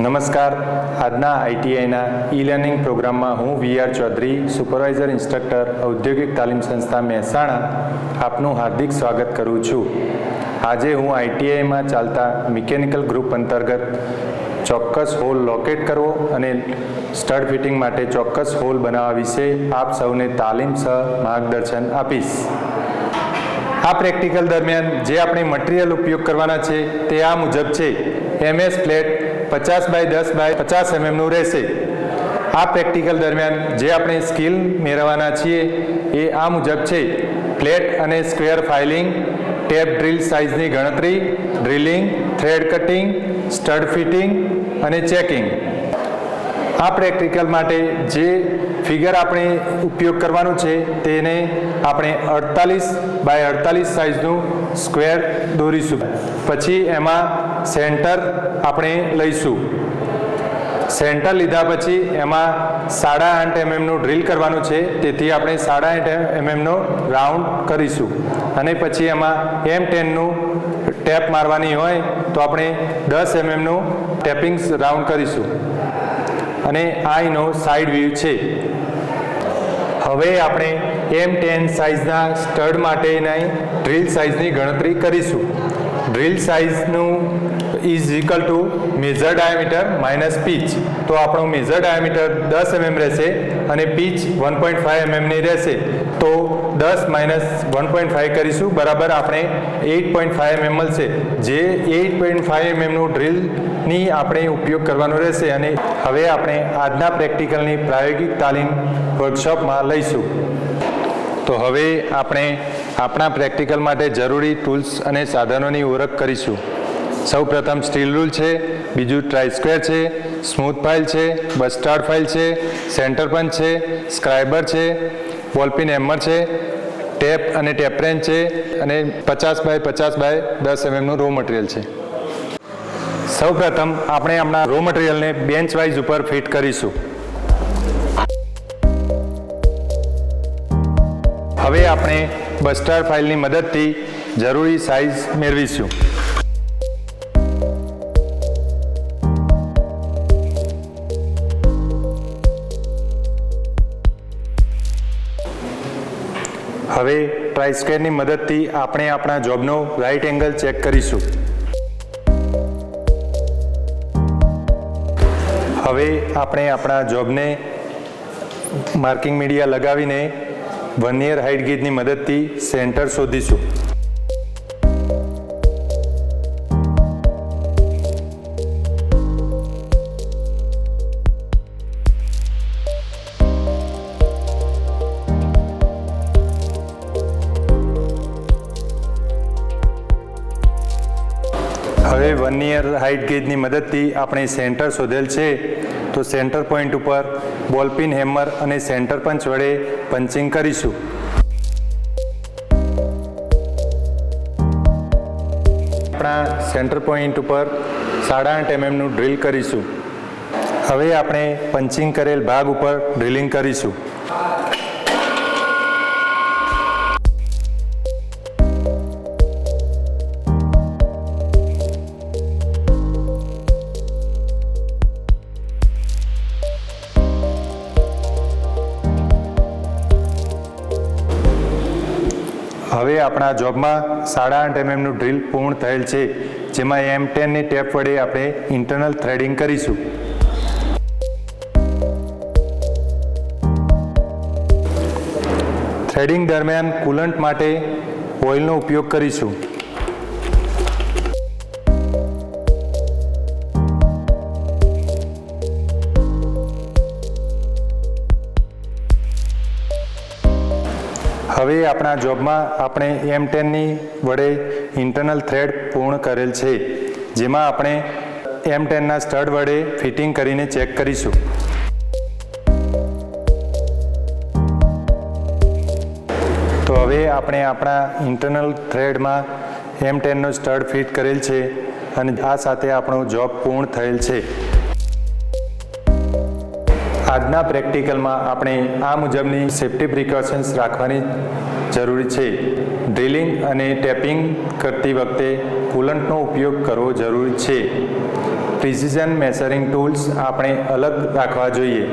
નમસ્કાર. આજના આઈટીઆઈના ઈ લર્નિંગ પ્રોગ્રામમાં હું V R Chaudhari, supervisor instructor, ઔદ્યોગિક તાલીમ સંસ્થા મહેસાણા આપનું હાર્દિક સ્વાગત કરું છું. આજે હું આઈટીઆઈમાં ચાલતા મિકેનિકલ ગ્રુપ અંતર્ગત ચોક્કસ હોલ લોકેટ કરવો અને સ્ટડ ફિટિંગ માટે ચોક્કસ હોલ બનાવવા વિશે આપ સૌને તાલીમ સહ માર્ગદર્શન આપીશ. આ પ્રેક્ટિકલ દરમિયાન જે આપણે મટીરિયલ ઉપયોગ કરવાના છે તે આ મુજબ છે. એમએસ ફ્લેટ પચાસ બાય દસ બાય પચાસ એમએમનું રહેશે. આ પ્રેક્ટિકલ દરમિયાન જે આપણે સ્કિલ મેળવવાના છીએ એ આ મુજબ છે. ફ્લેટ અને સ્ક્વેર ફાઇલિંગ, ટેપ ડ્રીલ સાઇઝની ગણતરી, drilling, thread cutting, stud fitting અને ચેકિંગ. આ પ્રેક્ટિકલ માટે જે ફિગર આપણે ઉપયોગ કરવાનું છે તેને આપણે અડતાલીસ બાય અડતાલીસ સાઇઝનું સ્ક્વેર દોરીશું. પછી એમાં સેન્ટર આપણે લઈશું. સેન્ટર લીધા પછી એમાં સાડા આઠ એમએમનું ડ્રિલ કરવાનું છે. તેથી આપણે સાડા આઠ એમએમનો રાઉન્ડ કરીશું. અને પછી એમાં એમ ટેનનું ટેપ મારવાની હોય તો આપણે દસ એમએમનું ટેપિંગ રાઉન્ડ કરીશું. અને આ એનો સાઈડ વ્યૂ છે. હવે આપણે એમ ટેન સાઇઝના સ્ટડ માટેની ડ્રીલ સાઇઝની ગણતરી કરીશું. Drill સાઇઝનું is equal to major diameter minus pitch તો આપણું મેજર ડાયામીટર દસ એમએમ રહેશે અને પીચ વન પોઈન્ટ ફાઇવ એમએમની રહેશે. તો દસ માઇનસ વન પોઈન્ટ ફાઇવ કરીશું, બરાબર આપણે એઇટ પોઈન્ટ ફાઇવ એમએમ મળશે. જે એઇટ પોઈન્ટ ફાઇવ એમએમનું ડ્રીલની આપણે ઉપયોગ કરવાનો રહેશે અને હવે આપણે આજના પ્રેક્ટિકલની પ્રાયોગિક તાલીમ વર્કશોપમાં લઈશું. તો હવે આપણે આપણા પ્રેક્ટિકલ માટે જરૂરી ટૂલ્સ અને સાધનોની ઓળખ કરીશું. સૌ પ્રથમ સ્ટીલ રૂલ છે, બીજું ટ્રાઇસ્ક્વેર છે, સ્મૂથ ફાઇલ છે બસ્ટાર્ડ ફાઇલ છે, સેન્ટર પંચ છે, સ્ક્રાઇબર છે બોલપિન એમર છે, ટેપ અને ટેપરેન છે અને પચાસ બાય પચાસ બાય દસ એમએમનું રો મટીરિયલ છે. સૌ પ્રથમ આપણે આપણા રો મટીરિયલને બેન્ચ વાઇઝ ઉપર ફિટ કરીશું. હવે આપણે બસ્ટાર ફાઇલની મદદથી જરૂરી સાઇઝ મેળવીશું. હવે ટ્રાઇસ્કેરની મદદથી આપણે આપણા જોબનો રાઈટ એંગલ ચેક કરીશું. હવે આપણે આપણા જોબને માર્કિંગ મીડિયા લગાવીને વનિયર હાઇટ ગેજની મદદથી સેન્ટર શોધીશું. હવે વનિયર હાઇટ ગેજની મદદથી આપણે સેન્ટર શોધેલ છે. તો સેન્ટર પોઈન્ટ ઉપર બોલપિન હેમર અને સેન્ટર પંચ વડે પંચિંગ કરીશું. આપણા સેન્ટર પોઈન્ટ ઉપર સાડા આઠ એમએમનું ડ્રિલ કરીશું. હવે આપણે પંચિંગ કરેલ ભાગ ઉપર ડ્રિલિંગ કરીશું. હવે આપણા જોબમાં સાડા આઠ એમએમનું ડ્રિલ પૂર્ણ થયેલ છે, જેમાં એમ ટેનની ટેપ વડે આપણે ઇન્ટરનલ થ્રેડિંગ કરીશું. થ્રેડિંગ દરમિયાન કુલન્ટ માટે ઓઇલનો ઉપયોગ કરીશું. હવે આપણા જોબમાં આપણે એમ ટેનની વડે ઇન્ટરનલ થ્રેડ પૂર્ણ કરેલ છે, જેમાં આપણે એમ ટેનના સ્ટડ વડે ફિટિંગ કરીને ચેક કરીશું. તો હવે આપણે આપણા ઇન્ટરનલ થ્રેડમાં એમ ટેનનો સ્ટડ ફિટ કરેલ છે અને આ સાથે આપણો જોબ પૂર્ણ થયેલ છે. આજના પ્રેક્ટિકલમાં આપણે આ મુજબની સેફ્ટી પ્રિકોશન્સ રાખવાની જરૂરી છે. ડ્રિલિંગ અને ટેપિંગ કરતી વખતે કુલન્ટનો ઉપયોગ કરવો જરૂરી છે. પ્રિસિઝન મેસરિંગ ટૂલ્સ આપણે અલગ રાખવા જોઈએ.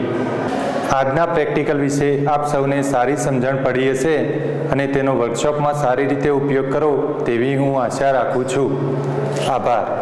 આજના પ્રેક્ટિકલ વિશે આપ સૌને સારી સમજણ પડી હશે અને તેનો વર્કશોપમાં સારી રીતે ઉપયોગ કરો તેવી હું આશા રાખું છું. આભાર.